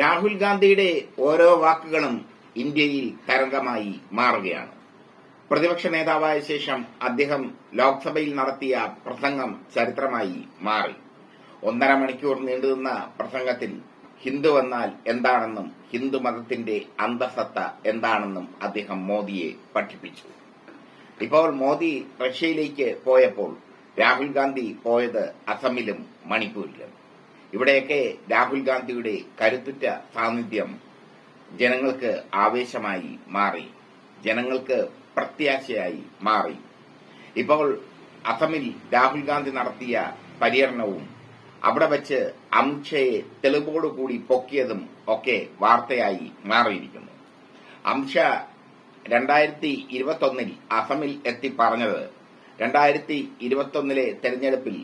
രാഹുൽ ഗാന്ധിയുടെ ഓരോ വാക്കുകളും ഇന്ത്യയിൽ തരംഗമായി മാറുകയാണ്. പ്രതിപക്ഷ നേതാവായ ശേഷം അദ്ദേഹം ലോക്സഭയിൽ നടത്തിയ പ്രസംഗം ചരിത്രമായി മാറി. ഒന്നര മണിക്കൂർ നീണ്ടുനിന്ന പ്രസംഗത്തിൽ ഹിന്ദു എന്നാൽ എന്താണെന്നും ഹിന്ദു മതത്തിന്റെ അന്തസത്ത എന്താണെന്നും അദ്ദേഹം മോദിയെ പഠിപ്പിച്ചു. ഇപ്പോൾ മോദി റഷ്യയിലേക്ക് പോയപ്പോൾ രാഹുൽ ഗാന്ധി പോയത് അസമിലും മണിപ്പൂരിലും. ഇവിടെയൊക്കെ രാഹുൽ ഗാന്ധിയുടെ കരുത്തുറ്റ സാന്നിധ്യം ജനങ്ങൾക്ക് ആവേശമായി മാറി ജനങ്ങൾക്ക് പ്രത്യാശയായി മാറി. ഇപ്പോൾ അസമിൽ രാഹുൽ ഗാന്ധി നടത്തിയ പര്യടനവും അവിടെ വച്ച് അംശയെ തെളിവോടുകൂടി പൊക്കിയതും ഒക്കെ വാർത്തയായി മാറിയിരിക്കുന്നു. അംഷ രണ്ടായിരത്തി ഇരുപത്തൊന്നിൽ അസമിൽ എത്തി പറഞ്ഞത് രണ്ടായിരത്തി ഇരുപത്തൊന്നിലെ തെരഞ്ഞെടുപ്പിൽ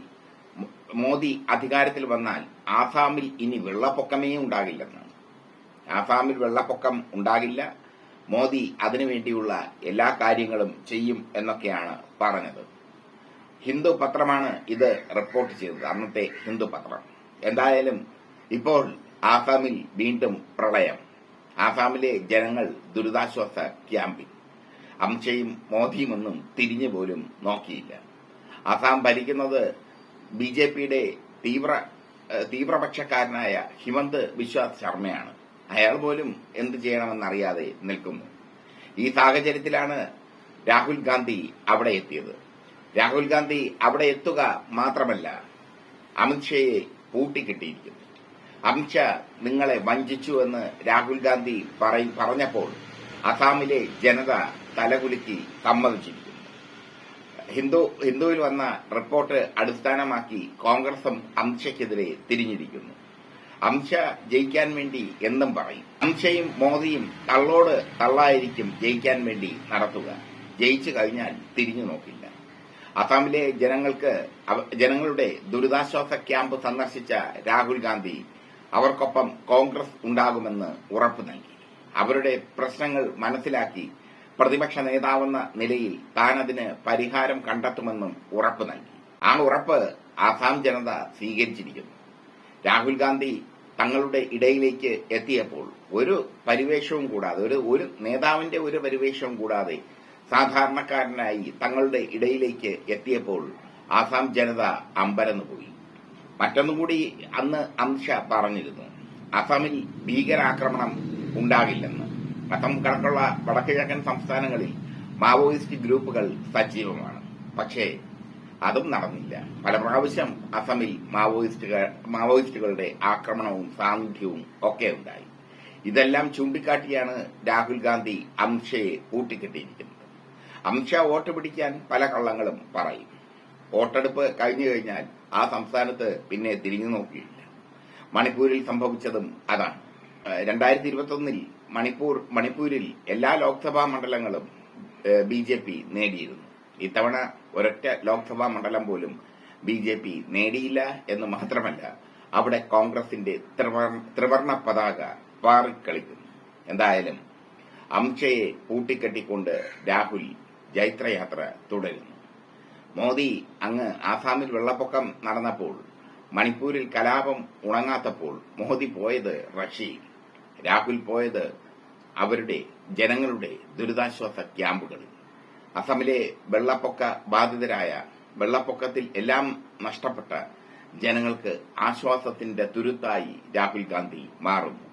മോദി അധികാരത്തിൽ വന്നാൽ ആസാമിൽ ഇനി വെള്ളപ്പൊക്കമേ ഉണ്ടാകില്ലെന്നാണ്. ആസാമിൽ വെള്ളപ്പൊക്കം ഉണ്ടാകില്ല. മോദി അതിനുവേണ്ടിയുള്ള എല്ലാ കാര്യങ്ങളും ചെയ്യും എന്നൊക്കെയാണ് പറഞ്ഞത്. ഹിന്ദു പത്രമാണ് ഇത് റിപ്പോർട്ട് ചെയ്തത്. അന്നത്തെ ഹിന്ദു പത്രം. എന്തായാലും ഇപ്പോൾ ആസാമിൽ വീണ്ടും പ്രളയം. ആസാമിലെ ജനങ്ങൾ ദുരിതാശ്വാസ ക്യാമ്പിൽ. അംശയും മോദിയുമൊന്നും തിരിഞ്ഞു പോലും നോക്കിയില്ല. ആസാം ഭരിക്കുന്നത് ബി ജെ പിയുടെ തീവ്ര തീവ്രപക്ഷക്കാരനായ ഹിമന്ത് ബിശ്വാസ് ശർമ്മയാണ്. അയാൾ പോലും എന്ത് ചെയ്യണമെന്നറിയാതെ നിൽക്കുന്നു. ഈ സാഹചര്യത്തിലാണ് രാഹുൽ ഗാന്ധി അവിടെ എത്തിയത്. രാഹുൽ ഗാന്ധി അവിടെ എത്തുക മാത്രമല്ല അമിത്ഷയെ പൂട്ടിക്കിട്ടിയിരിക്കുന്നു. അമിത്ഷാ നിങ്ങളെ വഞ്ചിച്ചു എന്ന് രാഹുൽ ഗാന്ധി പറഞ്ഞപ്പോൾ അസാമിലെ ജനത തലകുലുക്കി സമ്മതിച്ചിരിക്കുന്നു. ഹിന്ദു ഹിന്ദുവിൽ വന്ന റിപ്പോർട്ട് അടിസ്ഥാനമാക്കി കോൺഗ്രസും അംശയ്ക്കെതിരെ തിരിഞ്ഞിരിക്കുന്നു. അംശ ജയിക്കാൻ വേണ്ടി എന്നും പറയും. അംശയും മോദിയും തള്ളോട് തള്ളായിരിക്കും ജയിക്കാൻ വേണ്ടി നടത്തുക. ജയിച്ചു കഴിഞ്ഞാൽ തിരിഞ്ഞു നോക്കില്ല. അസാമിലെ ജനങ്ങൾക്ക് ജനങ്ങളുടെ ദുരിതാശ്വാസ ക്യാമ്പ് സന്ദർശിച്ച രാഹുൽ ഗാന്ധി അവർക്കൊപ്പം കോൺഗ്രസ് ഉണ്ടാകുമെന്ന് ഉറപ്പു നൽകി. അവരുടെ പ്രശ്നങ്ങൾ മനസ്സിലാക്കി പ്രതിപക്ഷ നേതാവെന്ന നിലയിൽ താൻ അതിന് പരിഹാരം കണ്ടെത്തുമെന്നും ഉറപ്പ് നൽകി. ആ ഉറപ്പ് ആസാം ജനത സ്വീകരിച്ചിരിക്കുന്നു. രാഹുൽ ഗാന്ധി തങ്ങളുടെ ഇടയിലേക്ക് എത്തിയപ്പോൾ ഒരു പരിവേഷവും കൂടാതെ ഒരു ഒരു നേതാവിന്റെ ഒരു പരിവേഷവും കൂടാതെ സാധാരണക്കാരനായി തങ്ങളുടെ ഇടയിലേക്ക് എത്തിയപ്പോൾ ആസാം ജനത അമ്പരന്നു പോയി. മറ്റൊന്നും അന്ന് അമിത്ഷാ പറഞ്ഞിരുന്നു അസമിൽ ഭീകരാക്രമണം ഉണ്ടാകില്ലെന്ന്. അസം കണക്കുള്ള വടക്കുകിഴക്കൻ സംസ്ഥാനങ്ങളിൽ മാവോയിസ്റ്റ് ഗ്രൂപ്പുകൾ സജീവമാണ്. പക്ഷേ അതും നടന്നില്ല. പല പ്രാവശ്യം അസമിൽ മാവോയിസ്റ്റുകൾ മാവോയിസ്റ്റുകളുടെ ആക്രമണവും സാന്നിധ്യവും ഒക്കെ ഉണ്ടായി. ഇതെല്ലാം ചൂണ്ടിക്കാട്ടിയാണ് രാഹുൽ ഗാന്ധി അംഷയെ കൂട്ടിക്കെട്ടിയിരിക്കുന്നത് അംഷ വോട്ട് പിടിക്കാൻ പല കള്ളങ്ങളും പറയും. വോട്ടെടുപ്പ് കഴിഞ്ഞു കഴിഞ്ഞാൽ ആ സംസ്ഥാനത്ത് പിന്നെ തിരിഞ്ഞു നോക്കിയിട്ടില്ല. മണിപ്പൂരിൽ സംഭവിച്ചതും അതാണ്. രണ്ടായിരത്തി ഇരുപത്തൊന്നിൽ മണിപ്പൂർ മണിപ്പൂരിൽ എല്ലാ ലോക്സഭാ മണ്ഡലങ്ങളും ബി ജെ പി നേടിയിരുന്നു. ഇത്തവണ ഒരൊറ്റ ലോക്സഭാ മണ്ഡലം പോലും ബി ജെ പി നേടിയില്ല എന്ന് മാത്രമല്ല അവിടെ കോൺഗ്രസിന്റെ ത്രിവർണ പതാക പാറിക്കളിക്കുന്നു. എന്തായാലും അംശയെ കൂട്ടിക്കെട്ടിക്കൊണ്ട് രാഹുൽ ജൈത്രയാത്ര തുടരുന്നു. മോദി അങ്ങ് ആസാമിൽ വെള്ളപ്പൊക്കം നടന്നപ്പോൾ മണിപ്പൂരിൽ കലാപം ഉണങ്ങാത്തപ്പോൾ മോദി പോയത് റഷ്യയിൽ. രാഹുൽ പോയത് അവരുടെ ജനങ്ങളുടെ ദുരിതാശ്വാസ ക്യാമ്പുകളിൽ. അസമിലെ വെള്ളപ്പൊക്ക ബാധിതരായ വെള്ളപ്പൊക്കത്തിൽ എല്ലാം നഷ്ടപ്പെട്ട ജനങ്ങൾക്ക് ആശ്വാസത്തിന്റെ തുരുത്തായി രാഹുൽ ഗാന്ധി മാറുന്നു.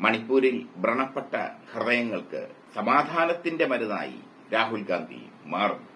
മണിപ്പൂരിൽ വ്രണപ്പെട്ട ഹൃദയങ്ങൾക്ക് സമാധാനത്തിന്റെ മരുന്നായി രാഹുൽ ഗാന്ധി മാറുന്നു.